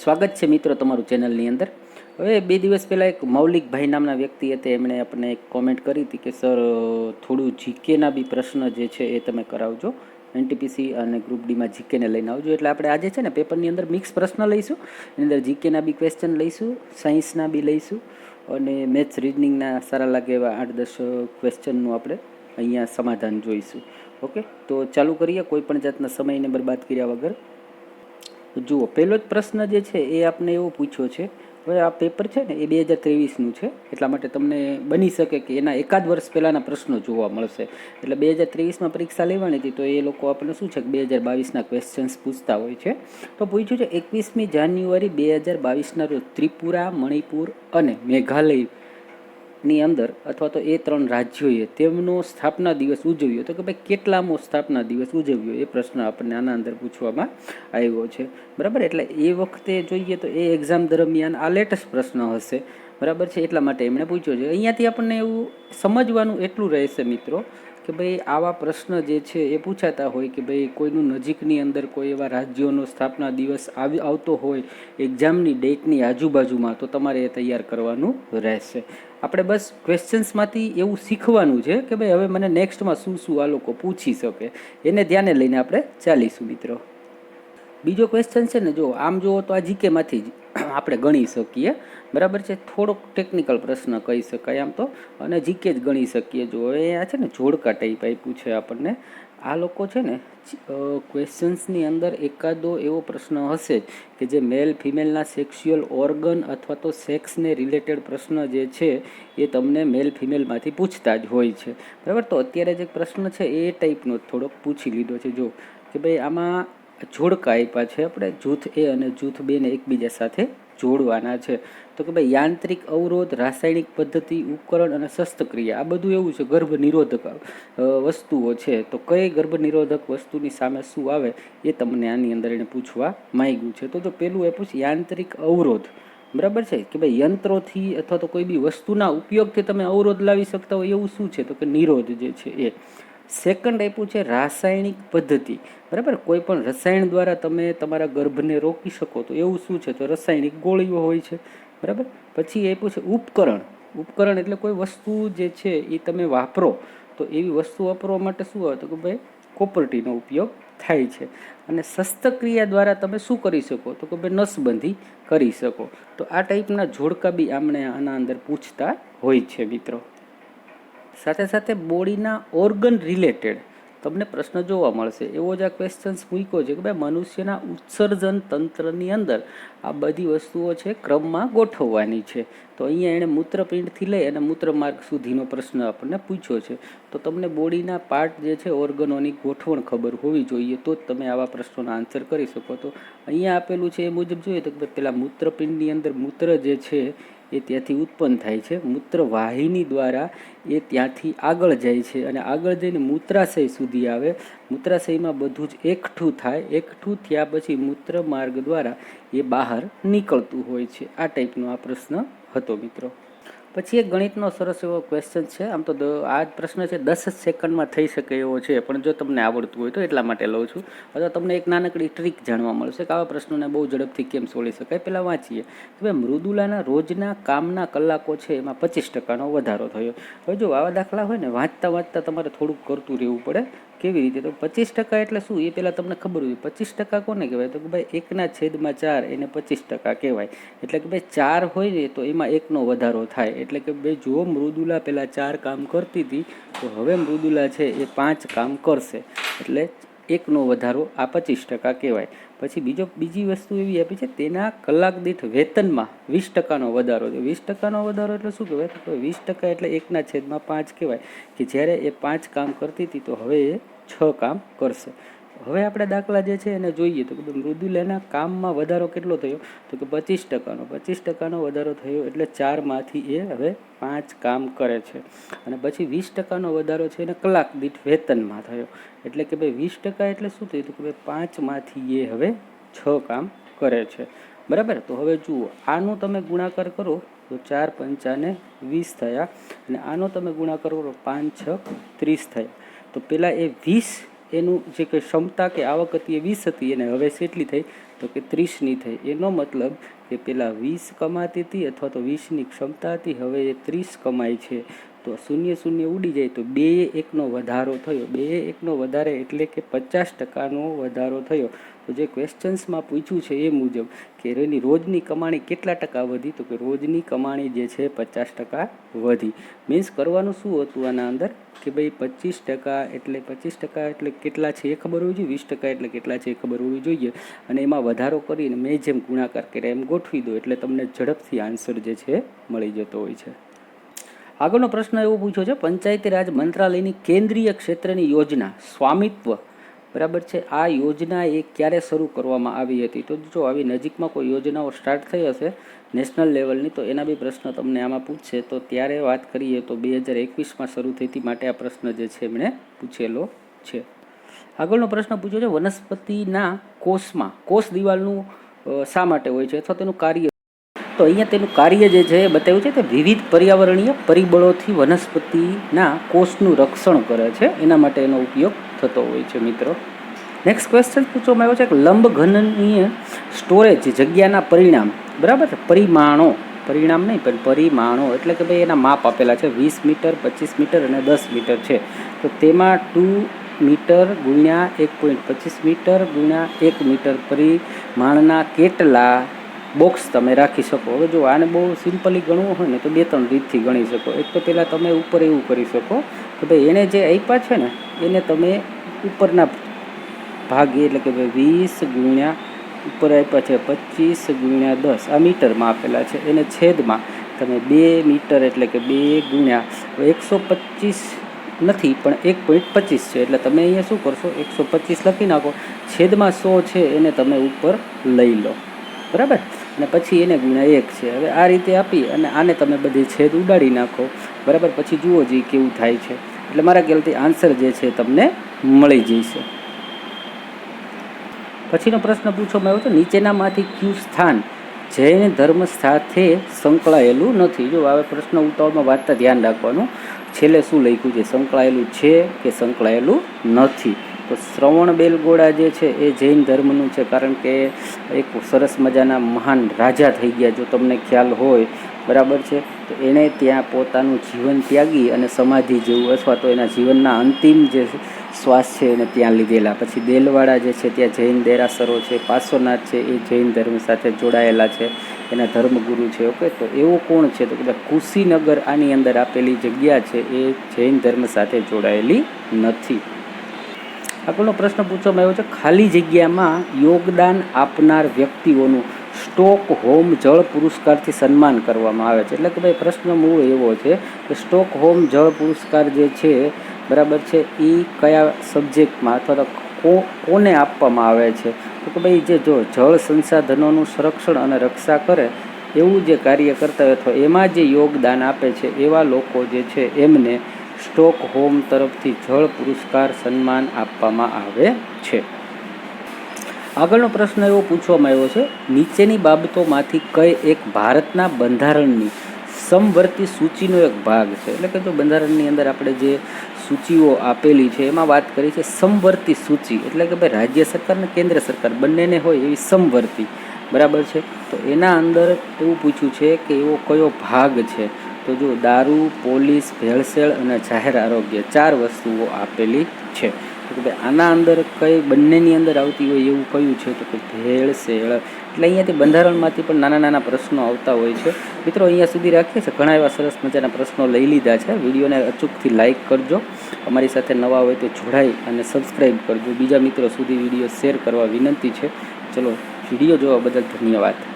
સ્વાગત છે મિત્રો તમારું ચેનલની અંદર. હવે બે દિવસ પહેલાં એક મૌલિકભાઈ નામના વ્યક્તિ હતા, એમણે આપણને એક કોમેન્ટ કરી હતી કે, સર, થોડું જીકેના બી પ્રશ્ન જે છે એ તમે કરાવજો એનટીપીસી અને ગ્રુપ ડીમાં જીકેને લઈને આવજો. એટલે આપણે આજે છે ને પેપરની અંદર મિક્સ પ્રશ્ન લઈશું, એની અંદર જીકેના બી ક્વેશ્ચન લઈશું સાયન્સના બી લઈશું, અને મેથ્સ રીઝનિંગના સારા લાગે એવા આઠ દસ ક્વેશ્ચનનું આપણે અહીંયા સમાધાન જોઈશું. ઓકે તો ચાલુ કરીએ, કોઈ પણ જાતના સમયને બરબાદ કર્યા વગર. જુઓ, પહેલો જ પ્રશ્ન જે છે એ આપને એવો પૂછ્યો છે. હવે આ પેપર છે ને એ બે હજાર ત્રેવીસનું છે, એટલા માટે તમને બની શકે કે એના એકાદ વર્ષ પહેલાંના પ્રશ્નો જોવા મળશે. એટલે બે હજાર ત્રેવીસમાં પરીક્ષા લેવાની હતી તો એ લોકો આપણને શું છે કે બે હજાર બાવીસના ક્વેશ્ચન્સ પૂછતા હોય છે. તો પૂછ્યું છે, એકવીસમી જાન્યુઆરી બે હજાર બાવીસના રોજ ત્રિપુરા, મણિપુર અને મેઘાલય ની અંદર અથવા તો એ ત્રણ રાજ્યોએ તેમનો સ્થાપના દિવસ ઉજવ્યો. તો કે ભાઈ કેટલામો સ્થાપના દિવસ ઉજવ્યો? એ પ્રશ્ન આપણને આના અંદર પૂછવામાં આવ્યો છે. બરાબર? એટલે એ વખતે જોઈએ તો એ એક્ઝામ દરમિયાન આ લેટેસ્ટ પ્રશ્ન હશે. બરાબર છે? એટલા માટે એમણે પૂછ્યો છે. અહીંયાથી આપણને એવું સમજવાનું એટલું રહેશે મિત્રો કે ભાઈ આવા પ્રશ્ન જે છે એ પૂછાતા હોય કે ભાઈ કોઈનું નજીકની અંદર કોઈ એવા રાજ્યોનો સ્થાપના દિવસ આવી, આવતો હોય એક્ઝામની ડેટની આજુબાજુમાં, તો તમારે એ તૈયાર કરવાનું રહેશે. આપણે બસ ક્વેશ્ચન્સમાંથી એવું શીખવાનું છે કે ભાઈ હવે મને નેક્સ્ટમાં શું શું આ લોકો પૂછી શકે. એને ધ્યાને લઈને આપણે ચાલીશું મિત્રો. બીજો ક્વેશ્ચન છે ને, જો આમ જુઓ તો આ જીકેમાંથી જ આપણે ગણી શકીએ. બરાબર છે? થોડોક ટેકનિકલ પ્રશ્ન કહી શકાય આમ તો. અને જીકે જ ગણી શકીએ. જો હવે આ છે ને, જોડકા ટાઈપ આપ્યું છે આપણને. આ લોકો છે ને ક્વેશ્ચન્સની અંદર એકાદો એવો પ્રશ્ન હશે કે જે મેલ ફિમેલના સેક્સ્યુઅલ ઓર્ગન અથવા તો સેક્સને રિલેટેડ પ્રશ્ન જે છે, એ તમને મેલ ફિમેલમાંથી પૂછતા જ હોય છે. બરાબર? તો અત્યારે જે પ્રશ્ન છે, એ ટાઈપનો થોડોક પૂછી લીધો છે. જો કે ભાઈ, આમાં જોડકા આપ્યા છે આપણે જૂથ એ અને જૂથ બેને એકબીજા સાથે જોડવાના છે. તો કે ભાઈ, યાંત્રિક અવરોધ, રાસાયણિક પદ્ધતિ, ઉપકરણ અને શસ્ત્રક્રિયા, આ બધું એવું છે ગર્ભ નિરોધક વસ્તુઓ છે. તો કઈ ગર્ભ નિરોધક વસ્તુની સામે શું આવે એ તમને આની અંદર એને પૂછવા માંગ્યું છે. તો જો પેલું એ પૂછ, યાંત્રિક અવરોધ. બરાબર છે? કે ભાઈ, યંત્રોથી અથવા તો કોઈ બી વસ્તુના ઉપયોગથી તમે અવરોધ લાવી શકતા હોય એવું શું છે? તો કે નિરોધ જે છે એ. સેકન્ડ આપ્યું છે રાસાયણિક પદ્ધતિ. બરાબર? કોઈ પણ રસાયણ દ્વારા તમે તમારા ગર્ભને રોકી શકો તો એવું શું છે? તો રાસાયણિક ગોળીઓ હોય છે. બરાબર? પછી આપ્યું છે ઉપકરણ. ઉપકરણ એટલે કોઈ વસ્તુ જે છે એ તમે વાપરો તો એવી વસ્તુ વાપરવા માટે શું આવે? તો કે ભાઈ કોપર્ટીનો ઉપયોગ થાય છે. અને શસ્ત્રક્રિયા દ્વારા તમે શું કરી શકો? તો કે ભાઈ નસબંધી કરી શકો. તો આ ટાઈપના જોડકા બી આમણે આના અંદર પૂછતા હોય છે મિત્રો. સાથે સાથે બોડીના ઓર્ગન રિલેટેડ તમને પ્રશ્ન જોવા મળશે. એવો જ આ ક્વેશ્ચન્સ મૂક્યો છે કે ભાઈ મનુષ્યના ઉત્સર્જન તંત્રની અંદર આ બધી વસ્તુઓ છે ક્રમમાં ગોઠવવાની છે. તો અહીંયા એણે મૂત્રપિંડથી લઈ અને મૂત્રમાર્ગ સુધીનો પ્રશ્ન આપણને પૂછ્યો છે. તો તમને બોડીના પાર્ટ જે છે ઓર્ગનોની ગોઠવણ ખબર હોવી જોઈએ તો જ તમે આવા પ્રશ્નોનો આન્સર કરી શકો. તો અહીંયા આપેલું છે એ મુજબ જોઈએ તો કે પેલા મૂત્રપિંડની અંદર મૂત્ર જે છે એ ત્યાંથી ઉત્પન્ન થાય છે. મૂત્રવાહિની દ્વારા એ ત્યાંથી આગળ જાય છે અને આગળ જઈને મૂત્રાશય સુધી આવે. મૂત્રાશયમાં બધું જ એકઠું થાય. એકઠું થયા પછી મૂત્ર માર્ગ દ્વારા એ બહાર નીકળતું હોય છે. આ ટાઈપનો આ પ્રશ્ન હતો મિત્રો. પછી એક ગણિતનો સરસ એવો ક્વેશ્ચન છે. આમ તો આ જ પ્રશ્ન છે, દસ જ સેકન્ડમાં થઈ શકે એવો છે, પણ જો તમને આવડતું હોય તો એટલા માટે લઉં છું. અથવા તમને એક નાનકડી ટ્રીક જાણવા મળશે કે આવા પ્રશ્નોને બહુ ઝડપથી કેમ સોળી શકાય પહેલાં વાંચીએ. કે ભાઈ, મૃદુલાના રોજના કામના કલાકો છે, એમાં પચીસ ટકાનો વધારો થયો. હવે જો આવા દાખલા હોય ને વાંચતા વાંચતા તમારે થોડુંક કરતું રહેવું પડે. કેવી રીતે? તો પચીસ ટકા એટલે શું? એ પહેલાં તમને ખબર હોય. પચીસ ટકા કોને કહેવાય? તો કે ભાઈ એકના છેદમાં ચાર એને પચીસ ટકા કહેવાય. એટલે કે ભાઈ ચાર હોય ને તો એમાં એકનો વધારો થાય. એટલે કે ભાઈ જો મૃદુલા પહેલાં ચાર કામ કરતી હતી, તો હવે મૃદુલા છે એ પાંચ કામ કરશે. એટલે એકનો વધારો આ પચીસ ટકા કહેવાય. પછી બીજો, બીજી વસ્તુ એવી આપી છે, તેના કલાક દીઠ વેતનમાં વીસ ટકાનો વધારો છે. વીસ ટકાનો વધારો એટલે શું કહેવાય? તો વીસ ટકા એટલે એકના છેદમાં પાંચ કહેવાય. કે જ્યારે એ પાંચ કામ કરતી હતી, તો હવે એ છ કામ કરશે. હવે આપણે દાખલા જે છે એને જોઈએ તો કે મૃદુલાના કામમાં વધારો કેટલો થયો? તો કે પચીસ ટકાનો. પચીસ ટકાનો વધારો થયો એટલે ચારમાંથી એ હવે પાંચ કામ કરે છે. અને પછી વીસ ટકાનો વધારો છે એને કલાક દીઠ વેતનમાં થયો. એટલે કે ભાઈ વીસ ટકા એટલે શું થયું? તો કે ભાઈ પાંચમાંથી એ હવે છ કામ કરે છે. બરાબર? તો હવે જુઓ, આનું તમે ગુણાકાર કરો તો ચાર પંચાને વીસ થયા અને આનો તમે ગુણાકાર કરો પાંચ, છ, ત્રીસ થયા. તો પહેલાં એ વીસ, એનું જે કે ક્ષમતા કે આવક હતી એ વીસ હતી અને હવે કેટલી થઈ તો કે ત્રીસની થઈ. એનો મતલબ કે પહેલાં વીસ કમાતી હતી અથવા તો વીસની ક્ષમતા હતી, હવે એ ત્રીસ કમાય છે. તો શૂન્ય શૂન્ય ઉડી જાય તો બે એકનો વધારો થયો. બે એકનો વધારે એટલે કે પચાસ ટકાનો વધારો થયો. તો જે ક્વેશ્ચન્સમાં પૂછ્યું છે એ મુજબ કે એની રોજની કમાણી કેટલા ટકા વધી? તો કે રોજની કમાણી જે છે પચાસ ટકા વધી. મીન્સ કરવાનું શું હતું આના અંદર? કે ભાઈ પચીસ ટકા એટલે પચીસ ટકા એટલે કેટલા છે એ ખબર હોવી જોઈએ? વીસ ટકા એટલે કેટલા છે એ ખબર હોવી જોઈએ. અને એમાં વધારો કરીને મેં જેમ ગુણાકાર કર્યા એમ ગોઠવી દો એટલે તમને ઝડપથી આન્સર જે છે મળી જતો હોય છે. આગળનો પ્રશ્ન એવો પૂછ્યો છે, પંચાયતી રાજ મંત્રાલયની કેન્દ્રીય ક્ષેત્રની યોજના સ્વામિત્વ બરાબર છે, આ યોજના એ ક્યારે શરૂ કરવામાં આવી હતી? તો જો આવી નજીકમાં કોઈ યોજનાઓ સ્ટાર્ટ થઈ હશે નેશનલ લેવલની તો એના બી પ્રશ્ન તમને આમાં પૂછશે. તો ત્યારે વાત કરીએ તો બે હજાર એકવીસમાં શરૂ થઈ હતી માટે આ પ્રશ્ન જે છે એમણે પૂછેલો છે. આગળનો પ્રશ્ન પૂછ્યો છે, વનસ્પતિના કોષમાં, કોષ દિવાલનું શા માટે હોય છે? અથવા તેનું કાર્ય તો અહીંયા તેનું કાર્ય જે છે એ બતાવ્યું છે તે વિવિધ પર્યાવરણીય પરિબળોથી વનસ્પતિના કોષનું રક્ષણ કરે છે. એના માટે એનો ઉપયોગ થતો હોય છે મિત્રો. નેક્સ્ટ ક્વેશ્ચન પૂછવામાં આવ્યો છે કે લંબઘનનીય સ્ટોરેજ જગ્યાના પરિણામ. બરાબર છે? પરિમાણો. પરિણામ નહીં, પણ પરિમાણો. એટલે કે ભાઈ એના માપ આપેલા છે. વીસ મીટર, પચીસ મીટર અને દસ મીટર છે. તો તેમાં ટુ મીટર ગુણ્યા એક પોઈન્ટ પચીસ મીટર ગુણ્યા એક મીટર પરિમાણના કેટલા બોક્સ તમે રાખી શકો. હવે જો આને બહુ સિમ્પલી ગણવું હોય ને તો બે ત્રણ રીતથી ગણી શકો. એક તો પહેલાં તમે ઉપર એવું કરી શકો કે ભાઈ એણે જે આપ્યા છે ને, એને તમે ઉપરના ભાગે એટલે કે ભાઈ વીસ ગુણ્યા ઉપર આપ્યા છે પચીસ ગુણ્યા દસ, આ મીટરમાં આપેલા છે. એને છેદમાં તમે બે મીટર એટલે કે બે ગુણ્યા એકસો પચીસ નથી પણ એક પોઈન્ટ પચીસ છે. એટલે તમે અહીંયા શું કરશો? એકસો પચીસ લખી નાખો. છેદમાં સો છે એને તમે ઉપર લઈ લો. બરાબર? અને પછી એને ગુણ્યા એક છે. હવે આ રીતે આપી અને આને તમે બધી છેદ ઉડાડી નાખો. બરાબર? પછી જુઓ જે કેવું થાય છે. એટલે મારા ખ્યાલથી આન્સર જે છે તમને મળી જશે. પછીનો પ્રશ્ન પૂછવામાં આવ્યો તો નીચેનામાંથી કયું સ્થાન જૈન ધર્મ સાથે સંકળાયેલું નથી? જો હવે પ્રશ્ન ઉતાવળમાં વાંચતા ધ્યાન રાખવાનું. છેલ્લે શું લખ્યું છે? સંકળાયેલું છે કે સંકળાયેલું નથી? તો શ્રવણ બેલગોળા જે છે એ જૈન ધર્મનું છે, કારણ કે એક સરસ મજાના મહાન રાજા થઈ ગયા, જો તમને ખ્યાલ હોય, બરાબર છે? તો એણે ત્યાં પોતાનું જીવન ત્યાગી અને સમાધિ જેવું, અથવા તો એના જીવનના અંતિમ જે શ્વાસ છે એને ત્યાં લીધેલા. પછી દેલવાડા જે છે, ત્યાં જૈન દેરાસરો છે, પાર્શ્વનાથ છે, એ જૈન ધર્મ સાથે જોડાયેલા છે, એના ધર્મગુરુ છે, ઓકે? તો એવો કોણ છે? તો કે કુશીનગર આની અંદર આપેલી જગ્યા છે, એ જૈન ધર્મ સાથે જોડાયેલી નથી. આગળનો પ્રશ્ન પૂછવામાં આવ્યો છે, ખાલી જગ્યામાં યોગદાન આપનાર વ્યક્તિઓનું સ્ટોક હોમ જળ પુરસ્કારથી સન્માન કરવામાં આવે છે. એટલે કે ભાઈ પ્રશ્ન મૂળ એવો છે કે સ્ટોક હોમ જળ પુરસ્કાર જે છે, બરાબર છે એ કયા સબ્જેક્ટમાં અથવા તો કોને આપવામાં આવે છે? તો કે ભાઈ જે જો જળ સંસાધનોનું સંરક્ષણ અને રક્ષા કરે, એવું જે કાર્ય કરતા હોય અથવા એમાં જે યોગદાન આપે છે, એવા લોકો જે છે, એમને સ્ટોક હોમ તરફથી જળ પુરસ્કાર સન્માન આપવામાં આવે છે. આગળનો પ્રશ્ન એવો પૂછવામાં આવ્યો છે, નીચેની બાબતોમાંથી કઈ એક ભારતના બંધારણની સમવર્તી સૂચિનો એક ભાગ છે? એટલે કે જો બંધારણની અંદર આપણે જે સૂચિઓ આપેલી છે, એમાં વાત કરી છે સમવર્તી સૂચિ. એટલે કે ભાઈ રાજ્ય સરકાર અને કેન્દ્ર સરકાર, બંનેને હોય એવી સમવર્તી. બરાબર છે? તો એના અંદર એવું પૂછ્યું છે કે એવો કયો ભાગ છે? તો જો દારૂ, પોલીસ, ભેળસેળ અને જાહેર આરોગ્ય ચાર વસ્તુઓ આપેલી છે. તો કે આના અંદર કઈ બંનેની અંદર આવતી હોય એવું કયું છે? તો કે ભેળસેળ. એટલે અહીંયાથી બંધારણમાંથી પણ નાના નાના પ્રશ્નો આવતા હોય છે. મિત્રો અહીંયા સુધી રાખીએ છીએ. ઘણા એવા સરસ મજાના પ્રશ્નો લઈ લીધા છે. વિડીયોને અચૂકથી લાઇક કરજો. અમારી સાથે નવા હોય તો જોડાઈ અને સબસ્ક્રાઈબ કરજો. બીજા મિત્રો સુધી વીડિયો શેર કરવા વિનંતી છે. ચલો, વીડિયો જોવા બદલ ધન્યવાદ.